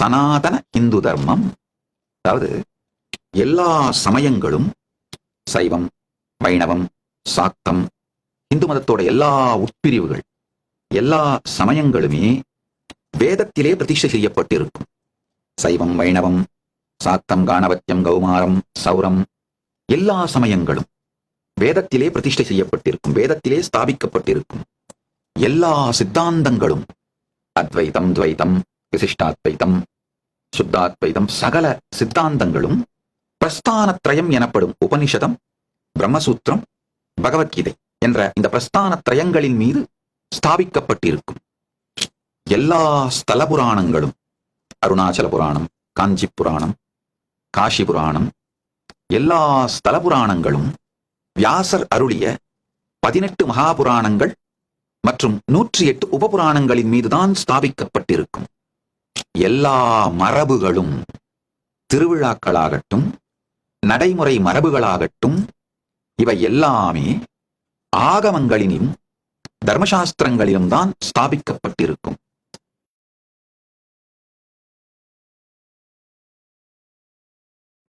சனாதன இந்து தர்மம். அதாவது எல்லா சமயங்களும் சைவம் வைணவம் சாக்தம் இந்து மதத்தோட எல்லா உட்பிரிவுகள் எல்லா சமயங்களுமே வேதத்திலே பிரதிஷ்டை செய்யப்பட்டிருக்கும். சைவம் வைணவம் சாக்தம் காணவத்தியம் கௌமாரம் சௌரம் எல்லா சமயங்களும் வேதத்திலே பிரதிஷ்டை செய்யப்பட்டிருக்கும் வேதத்திலே ஸ்தாபிக்கப்பட்டிருக்கும். எல்லா சித்தாந்தங்களும் அத்வைதம் துவைதம் விசிஷ்டாத்வைதம் சுத்தாத்வைதம் சகல சித்தாந்தங்களும் பிரஸ்தானத்ரயம் எனப்படும் உபனிஷதம் பிரம்மசூத்திரம் பகவத்கீதை என்ற இந்த பிரஸ்தான திரயங்களின் மீது ஸ்தாபிக்கப்பட்டிருக்கும். எல்லா ஸ்தல புராணங்களும் அருணாச்சல புராணம் காஞ்சி புராணம் காஷி புராணம் எல்லா ஸ்தல புராணங்களும் வியாசர் அருளிய பதினெட்டு மகாபுராணங்கள் மற்றும் நூற்றி எட்டு உபபுராணங்களின் மீதுதான் ஸ்தாபிக்கப்பட்டிருக்கும். எல்லா மரபுகளும் திருவிழாக்களாகட்டும் நடைமுறை மரபுகளாகட்டும் இவை எல்லாமே ஆகமங்களிலும் தர்மசாஸ்திரங்களிலும் தான் ஸ்தாபிக்கப்பட்டிருக்கும்.